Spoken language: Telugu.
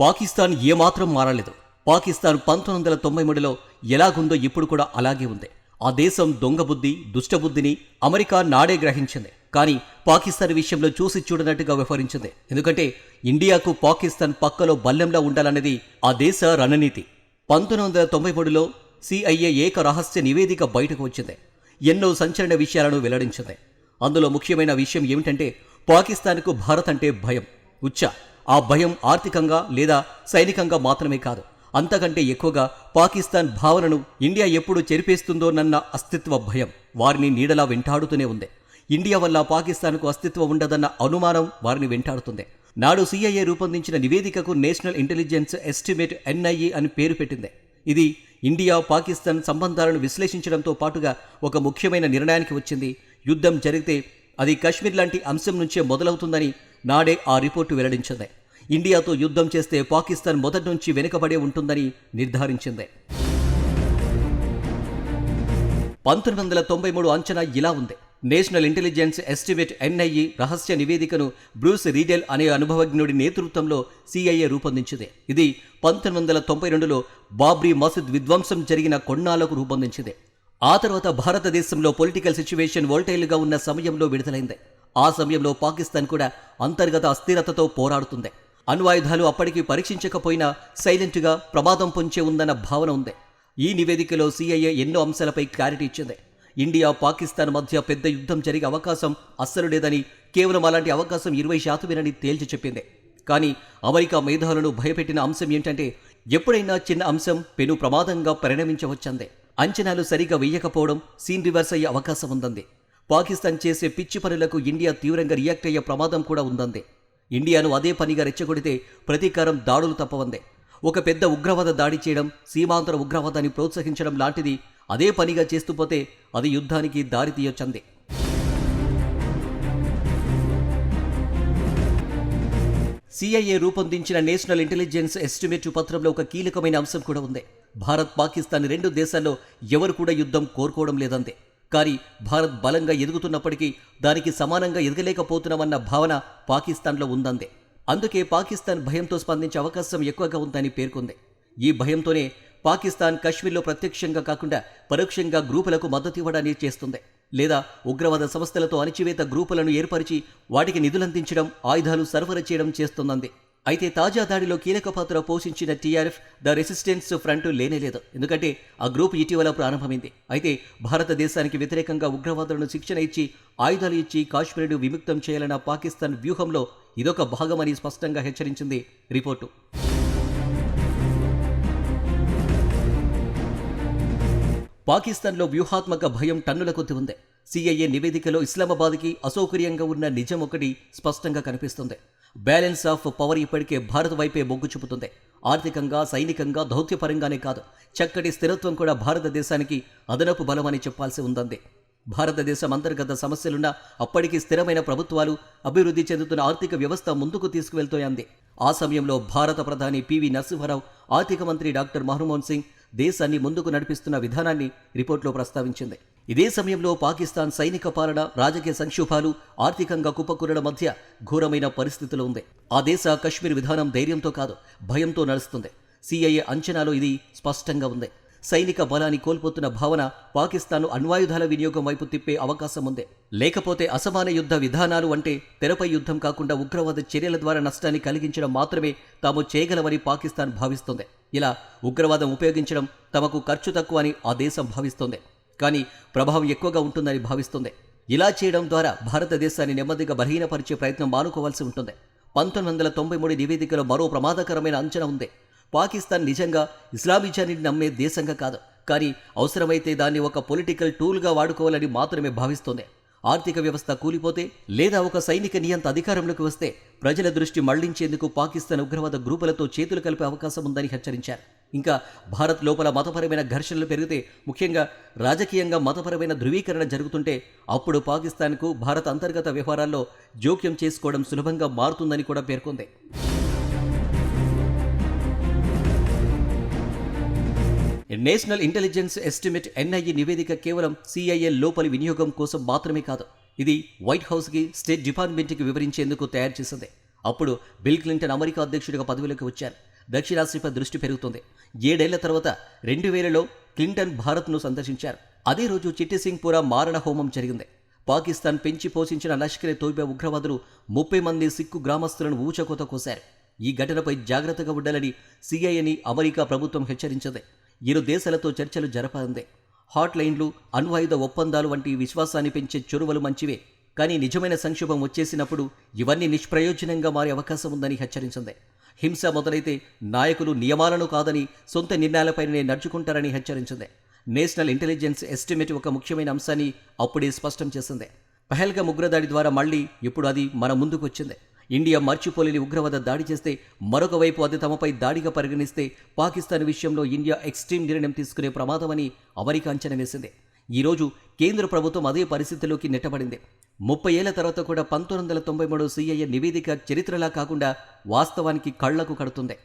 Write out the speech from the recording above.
పాకిస్తాన్ ఏమాత్రం మారలేదు. పాకిస్తాన్ పంతొమ్మిది వందల తొంభై మూడులో ఎలాగుందో ఇప్పుడు కూడా అలాగే ఉంది. ఆ దేశం దొంగ బుద్ధి దుష్టబుద్ధిని అమెరికా నాడే గ్రహించింది. కానీ పాకిస్తాన్ విషయంలో చూసి చూడనట్టుగా వ్యవహరించింది. ఎందుకంటే ఇండియాకు పాకిస్తాన్ పక్కలో బల్లెంలా ఉండాలన్నది ఆ దేశ రణనీతి. పంతొమ్మిది వందల తొంభై మూడులో సిఐఏ ఏక రహస్య నివేదిక బయటకు వచ్చింది. ఎన్నో సంచలన విషయాలను వెల్లడించింది. అందులో ముఖ్యమైన విషయం ఏమిటంటే పాకిస్తాన్కు భారత్ అంటే భయం. ఉచ్చ ఆ భయం ఆర్థికంగా లేదా సైనికంగా మాత్రమే కాదు. అంతకంటే ఎక్కువగా పాకిస్తాన్ భావనను ఇండియా ఎప్పుడు చెరిపేస్తుందోనన్న అస్తిత్వ భయం వారిని నీడలా వెంటాడుతూనే ఉంది. ఇండియా వల్ల పాకిస్తాన్కు అస్తిత్వం ఉండదన్న అనుమానం వారిని వెంటాడుతుంది. నాడు సిఐఏ రూపొందించిన నివేదికకు నేషనల్ ఇంటెలిజెన్స్ ఎస్టిమేట్ ఎన్ఐఏ అని పేరు పెట్టింది. ఇది ఇండియా పాకిస్తాన్ సంబంధాలను విశ్లేషించడంతో పాటుగా ఒక ముఖ్యమైన నిర్ణయానికి వచ్చింది. యుద్ధం జరిగితే అది కశ్మీర్ లాంటి అంశం నుంచే మొదలవుతుందని నాడే ఆ రిపోర్టు వెల్లడించింది. ఇండియాతో యుద్ధం చేస్తే పాకిస్తాన్ మొదటి నుంచి వెనుకబడే ఉంటుందని నిర్ధారించింది. పంతొమ్మిది వందల తొంభై మూడు అంచనా ఇలా ఉంది. నేషనల్ ఇంటెలిజెన్స్ ఎస్టిమేట్ ఎన్ఐఈ రహస్య నివేదికను బ్రూస్ రీడెల్ అనే అనుభవజ్ఞుడి నేతృత్వంలో సిఐఏ రూపొందించింది. ఇది పంతొమ్మిది వందల తొంభై రెండులో బాబ్రీ మసీద్ విధ్వంసం జరిగిన కొన్నాళ్ళకు రూపొందించింది. ఆ తర్వాత భారతదేశంలో పొలిటికల్ సిచ్యువేషన్ వోల్టైల్గా ఉన్న సమయంలో విడుదలైంది. ఆ సమయంలో పాకిస్తాన్ కూడా అంతర్గత అస్థిరతతో పోరాడుతుంది. అణ్వాయుధాలు అప్పటికి పరీక్షించకపోయినా సైలెంట్గా ప్రమాదం పొంచే ఉందన్న భావన ఉంది. ఈ నివేదికలో సిఐఏ ఎన్నో అంశాలపై క్లారిటీ ఇచ్చింది. ఇండియా పాకిస్తాన్ మధ్య పెద్ద యుద్ధం జరిగే అవకాశం అస్సలు లేదని కేవలం అలాంటి అవకాశం ఇరవై శాతమేనని తేల్చి చెప్పింది. కానీ అమెరికా మేధావులను భయపెట్టిన అంశం ఏంటంటే ఎప్పుడైనా చిన్న అంశం పెను ప్రమాదంగా పరిణమించవచ్చంది. అంచనాలు సరిగా వేయకపోవడం సీన్ రివర్స్ అయ్యే అవకాశం ఉందంది. పాకిస్తాన్ చేసే పిచ్చి పనులకు ఇండియా తీవ్రంగా రియాక్ట్ అయ్యే ప్రమాదం కూడా ఉందంది. ఇండియాను అదే పనిగా రెచ్చగొడితే ప్రతీకారం దాడులు తప్పవందే. ఒక పెద్ద ఉగ్రవాద దాడి చేయడం సీమాంతర ఉగ్రవాదాన్ని ప్రోత్సహించడం లాంటిది అదే పనిగా చేస్తూ పోతే అది యుద్ధానికి దారి తీయొచ్చందే. సిఐఏ రూపొందించిన నేషనల్ ఇంటెలిజెన్స్ ఎస్టిమేట్ పత్రంలో ఒక కీలకమైన అంశం కూడా ఉంది. భారత్ పాకిస్తాన్ రెండు దేశాల్లో ఎవరు కూడా యుద్ధం కోరుకోవడం లేదంతే. కానీ భారత్ బలంగా ఎదుగుతున్నప్పటికీ దానికి సమానంగా ఎదగలేకపోతున్నామన్న భావన పాకిస్తాన్లో ఉందందే అందుకే పాకిస్తాన్ భయంతో స్పందించే అవకాశం ఎక్కువగా ఉందని పేర్కొంది. ఈ భయంతోనే పాకిస్తాన్ కశ్మీర్లో ప్రత్యక్షంగా కాకుండా పరోక్షంగా గ్రూపులకు మద్దతు ఇవ్వడాన్ని చేస్తుంది. లేదా ఉగ్రవాద సంస్థలతో అణచివేత గ్రూపులను ఏర్పరిచి వాటికి నిధులందించడం ఆయుధాలు సరఫరా చేయడం చేస్తుందంది అయితే తాజా దాడిలో కీలక పాత్ర పోషించిన టీఆర్ఎఫ్ ద రెసిస్టెన్స్ ఫ్రంట్ లేనేలేదు ఎందుకంటే ఆ గ్రూప్ ఇటీవల ప్రారంభమైంది. అయితే భారతదేశానికి వ్యతిరేకంగా ఉగ్రవాదులను శిక్షణ ఇచ్చి ఆయుధాలు ఇచ్చి కాశ్మీర్ను విముక్తం చేయాలన్న పాకిస్తాన్ వ్యూహంలో ఇదొక భాగమని స్పష్టంగా హెచ్చరించింది రిపోర్టు. పాకిస్తాన్లో వ్యూహాత్మక భయం టన్నుల కొద్ది ఉంది. సిఐఏ నివేదికలో ఇస్లామాబాద్కి అసౌకర్యంగా ఉన్న నిజం ఒకటి స్పష్టంగా కనిపిస్తుంది. బ్యాలెన్స్ ఆఫ్ పవర్ ఇప్పటికే భారత్ వైపే మొగ్గు చూపుతుంది. ఆర్థికంగా సైనికంగా దౌత్యపరంగానే కాదు. చక్కటి స్థిరత్వం కూడా భారతదేశానికి అదనపు బలమని చెప్పాల్సి ఉందంది. భారతదేశం అంతర్గత సమస్యలున్న అప్పటికి స్థిరమైన ప్రభుత్వాలు అభివృద్ధి చెందుతున్న ఆర్థిక వ్యవస్థ ముందుకు తీసుకువెళ్తోంది. ఆ సమయంలో భారత ప్రధాని పివి నరసింహరావు ఆర్థిక మంత్రి డాక్టర్ మన్మోహన్ సింగ్ దేశాన్ని ముందుకు నడిపిస్తున్న విధానాన్ని రిపోర్ట్లో ప్రస్తావించింది. ఇదే సమయంలో పాకిస్తాన్ సైనిక పాలన రాజకీయ సంక్షోభాలు ఆర్థికంగా కుప్పకూరల మధ్య ఘోరమైన పరిస్థితులు ఉంది. ఆ దేశ కశ్మీర్ విధానం ధైర్యంతో కాదు భయంతో నడుస్తుంది. సిఐఏ అంచనాలో ఇది స్పష్టంగా ఉంది. సైనిక బలాన్ని కోల్పోతున్న భావన పాకిస్తాన్ అణ్వాయుధాల వినియోగం వైపు తిప్పే అవకాశం ఉంది. లేకపోతే అసమాన యుద్ధ విధానాలు అంటే తెరపై యుద్ధం కాకుండా ఉగ్రవాద చర్యల ద్వారా నష్టాన్ని కలిగించడం మాత్రమే తాము చేయగలవని పాకిస్తాన్ భావిస్తుంది. ఇలా ఉగ్రవాదం ఉపయోగించడం తమకు ఖర్చు తక్కువ అని ఆ దేశం భావిస్తుంది. కానీ ప్రభావం ఎక్కువగా ఉంటుందని భావిస్తుంది. ఇలా చేయడం ద్వారా భారతదేశాన్ని నెమ్మదిగా బలహీనపరిచే ప్రయత్నం మానుకోవాల్సి ఉంటుంది. పంతొమ్మిది వందల తొంభై మూడు నివేదికలో మరో ప్రమాదకరమైన అంచనా ఉంది. పాకిస్తాన్ నిజంగా ఇస్లామిజాన్ని నమ్మే దేశంగా కాదు. కానీ అవసరమైతే దాన్ని ఒక పొలిటికల్ టూల్గా వాడుకోవాలని మాత్రమే భావిస్తుంది. ఆర్థిక వ్యవస్థ కూలిపోతే లేదా ఒక సైనిక నియంత అధికారంలోకి వస్తే ప్రజల దృష్టి మళ్ళించేందుకు పాకిస్తాన్ ఉగ్రవాద గ్రూపులతో చేతులు కలిపే అవకాశం ఉందని హెచ్చరించారు. ఇంకా భారత్ లోపల మతపరమైన ఘర్షణలు పెరిగితే ముఖ్యంగా రాజకీయంగా మతపరమైన ధృవీకరణ జరుగుతుంటే అప్పుడు పాకిస్తాన్కు భారత్ అంతర్గత వ్యవహారాల్లో జోక్యం చేసుకోవడం సులభంగా మారుతుందని కూడా పేర్కొంది. నేషనల్ ఇంటెలిజెన్స్ ఎస్టిమేట్ ఎన్ఐఏ నివేదిక కేవలం సిఐఏ లోపలి వినియోగం కోసం మాత్రమే కాదు ఇది వైట్ హౌస్కి స్టేట్ డిపార్ట్మెంట్కి వివరించేందుకు తయారు చేసింది. అప్పుడు బిల్ క్లింటన్ అమెరికా అధ్యక్షుడిగా పదవిలోకి వచ్చారు. దక్షిణాసిపై దృష్టి పెరుగుతుంది. ఏడేళ్ళ తర్వాత రెండు వేలలో క్లింటన్ భారత్ను సందర్శించారు. అదే రోజు చిట్టిసింగ్పురా మారణ హోమం జరిగింది. పాకిస్తాన్ పెంచి పోషించిన లష్కరే తోయిబా ఉగ్రవాదులు ముప్పై మంది సిక్కు గ్రామస్తులను ఊచకోత కోశారు. ఈ ఘటనపై జాగ్రత్తగా ఉండాలని సిఐఏని అమెరికా ప్రభుత్వం హెచ్చరించింది. ఇరు దేశాలతో చర్చలు జరపాలంది హాట్ లైన్లు అణ్వాయుధ ఒప్పందాలు వంటి విశ్వాసాన్ని పెంచే చొరువలు మంచివే. కానీ నిజమైన సంక్షోభం వచ్చేసినప్పుడు ఇవన్నీ నిష్ప్రయోజనంగా మారే అవకాశం ఉందని హెచ్చరించింది. హింస మొదలైతే నాయకులు నియమాలను కాదని సొంత నిర్ణయాలపైనే నడుచుకుంటారని హెచ్చరించింది. నేషనల్ ఇంటెలిజెన్స్ ఎస్టిమేట్ ఒక ముఖ్యమైన అంశాన్ని అప్పుడే స్పష్టం చేసింది. పహల్గా ఉగ్రదాడి ద్వారా మళ్ళీ ఇప్పుడు అది మన ముందుకు వచ్చింది ఇండియా మర్చిపోలేని ఉగ్రవాద దాడి చేస్తే మరొక వైపు అది తమపై దాడిగా పరిగణిస్తే పాకిస్తాన్ విషయంలో ఇండియా ఎక్స్ట్రీమ్ నిర్ణయం తీసుకునే ప్రమాదమని అమెరికా అంచనా వేసింది. ఈరోజు కేంద్ర ప్రభుత్వం అదే పరిస్థితిలోకి నెట్టబడింది. ముప్పై ఏళ్ళ తర్వాత కూడా పంతొమ్మిది వందల తొంభై మూడు సిఐఏ నివేదిక చరిత్రలా కాకుండా వాస్తవానికి కళ్ళకు కడుతుంది.